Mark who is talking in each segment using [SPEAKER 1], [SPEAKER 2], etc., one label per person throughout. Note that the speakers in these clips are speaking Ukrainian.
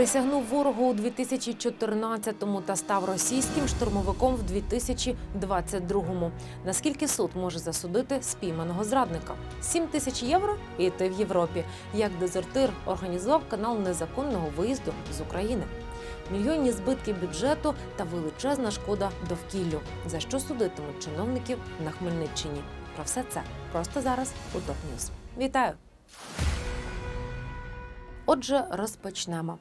[SPEAKER 1] Присягнув ворогу у 2014-му та став російським штурмовиком в 2022-му. Наскільки суд може засудити спійманого зрадника? 7 тисяч євро і ти в Європі. Як дезертир організував канал незаконного виїзду з України. Мільйонні збитки бюджету та величезна шкода довкіллю. За що судитимуть чиновників на Хмельниччині? Про все це просто зараз у ТОП Ньюз. Вітаю! Отже, розпочнемо.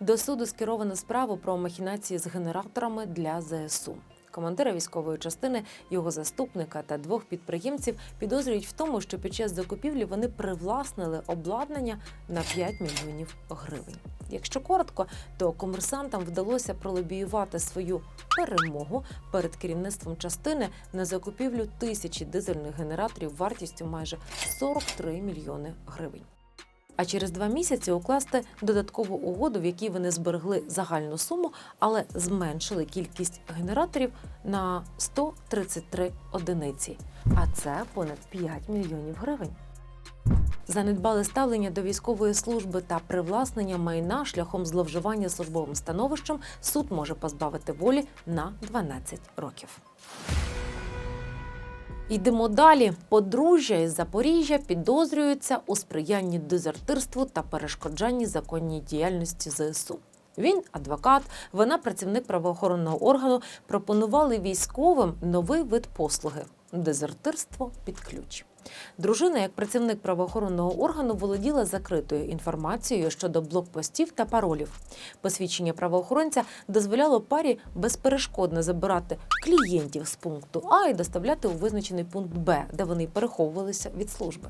[SPEAKER 1] До суду скеровано справу про махінації з генераторами для ЗСУ. Командира військової частини, його заступника та двох підприємців підозрюють в тому, що під час закупівлі вони привласнили обладнання на 5 мільйонів гривень. Якщо коротко, то комерсантам вдалося пролобіювати свою перемогу перед керівництвом частини на закупівлю тисячі дизельних генераторів вартістю майже 43 мільйони гривень. А через два місяці укласти додаткову угоду, в якій вони зберегли загальну суму, але зменшили кількість генераторів на 133 одиниці. А це понад 5 мільйонів гривень. Занедбали ставлення до військової служби та привласнення майна шляхом зловживання службовим становищем суд може позбавити волі на 12 років. Йдемо далі. Подружжя із Запоріжжя підозрюється у сприянні дезертирству та перешкоджанні законній діяльності ЗСУ. Він адвокат, вона працівник правоохоронного органу. Пропонували військовим новий вид послуги дезертирство під ключ. Дружина, як працівник правоохоронного органу, володіла закритою інформацією щодо блокпостів та паролів. Посвідчення правоохоронця дозволяло парі безперешкодно забирати клієнтів з пункту А і доставляти у визначений пункт Б, де вони переховувалися від служби.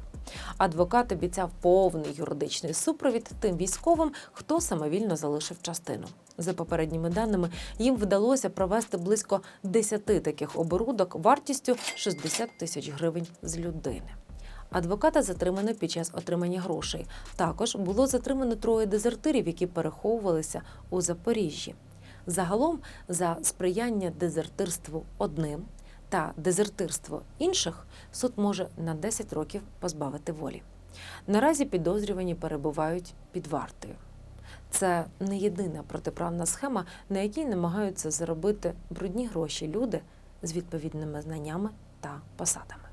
[SPEAKER 1] Адвокат обіцяв повний юридичний супровід тим військовим, хто самовільно залишив частину. За попередніми даними, їм вдалося провести близько 10 таких оборудок вартістю 60 тисяч гривень з людини. Адвоката затримано під час отримання грошей. Також було затримано троє дезертирів, які переховувалися у Запоріжжі. Загалом за сприяння дезертирству одним та дезертирство інших суд може на 10 років позбавити волі. Наразі підозрювані перебувають під вартою. Це не єдина протиправна схема, на якій намагаються заробити брудні гроші люди з відповідними знаннями та посадами.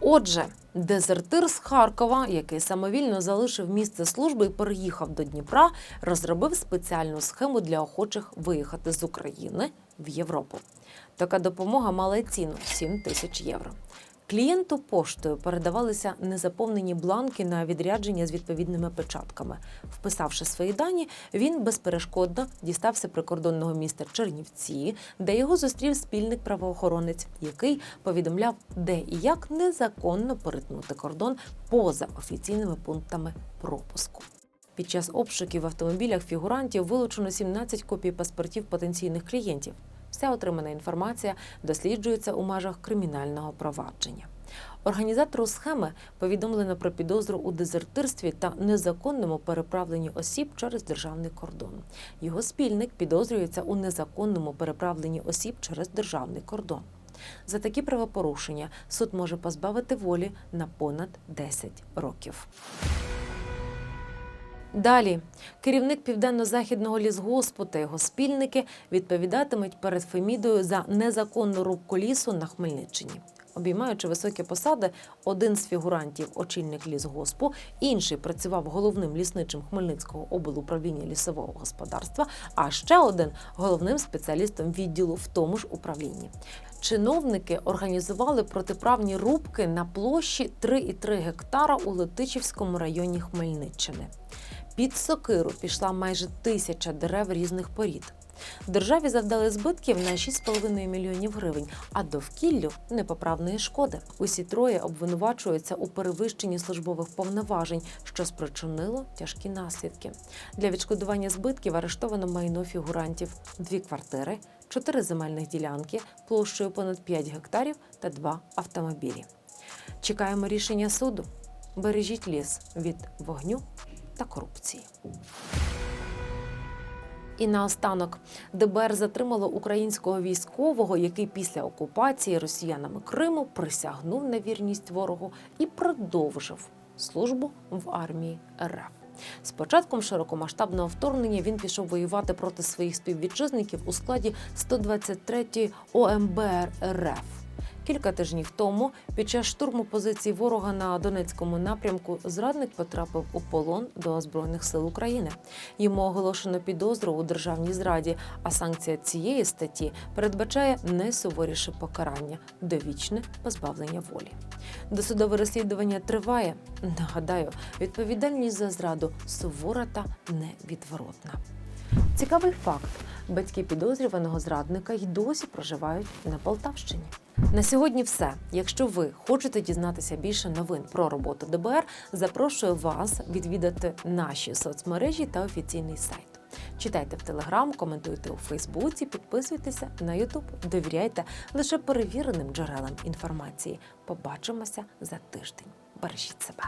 [SPEAKER 1] Отже, дезертир з Харкова, який самовільно залишив місце служби і переїхав до Дніпра, розробив спеціальну схему для охочих виїхати з України в Європу. Така допомога мала ціну 7 тисяч євро. Клієнту поштою передавалися незаповнені бланки на відрядження з відповідними печатками. Вписавши свої дані, він безперешкодно дістався прикордонного міста Чернівці, де його зустрів спільник правоохоронець, який повідомляв, де і як незаконно перетнути кордон поза офіційними пунктами пропуску. Під час обшуків в автомобілях фігурантів вилучено 17 копій паспортів потенційних клієнтів. Вся отримана інформація досліджується у межах кримінального провадження. Організатору схеми повідомлено про підозру у дезертирстві та незаконному переправленні осіб через державний кордон. Його спільник підозрюється у незаконному переправленні осіб через державний кордон. За такі правопорушення суд може позбавити волі на понад 10 років. Далі керівник південно-західного лісгоспу та його спільники відповідатимуть перед Фемідою за незаконну рубку лісу на Хмельниччині. Обіймаючи високі посади, один з фігурантів очільник лісгоспу, інший працював головним лісничим Хмельницького облуправління лісового господарства, а ще один головним спеціалістом відділу в тому ж управлінні. Чиновники організували протиправні рубки на площі 3,3 гектара у Летичівському районі Хмельниччини. Під сокиру пішла майже тисяча дерев різних порід. Державі завдали збитків на 6,5 мільйонів гривень, а довкіллю непоправної шкоди. Усі троє обвинувачуються у перевищенні службових повноважень, що спричинило тяжкі наслідки. Для відшкодування збитків арештовано майно фігурантів: дві квартири, чотири земельних ділянки площею понад 5 гектарів та два автомобілі. Чекаємо рішення суду. Бережіть ліс від вогню та корупції. І наостанок ДБР затримало українського військового, який після окупації росіянами Криму присягнув на вірність ворогу і продовжив службу в армії РФ. З початком широкомасштабного вторгнення він пішов воювати проти своїх співвітчизників у складі 123-ї ОМБР РФ. Кілька тижнів тому, під час штурму позицій ворога на Донецькому напрямку, зрадник потрапив у полон до Збройних сил України. Йому оголошено підозру у державній зраді, а санкція цієї статті передбачає найсуворіше покарання довічне позбавлення волі. Досудове розслідування триває. Нагадаю, відповідальність за зраду сувора та невідворотна. Цікавий факт: батьки підозрюваного зрадника й досі проживають на Полтавщині. На сьогодні все. Якщо ви хочете дізнатися більше новин про роботу ДБР, запрошую вас відвідати наші соцмережі та офіційний сайт. Читайте в Телеграм, коментуйте у Фейсбуці, підписуйтеся на Ютуб, довіряйте лише перевіреним джерелам інформації. Побачимося за тиждень. Бережіть себе.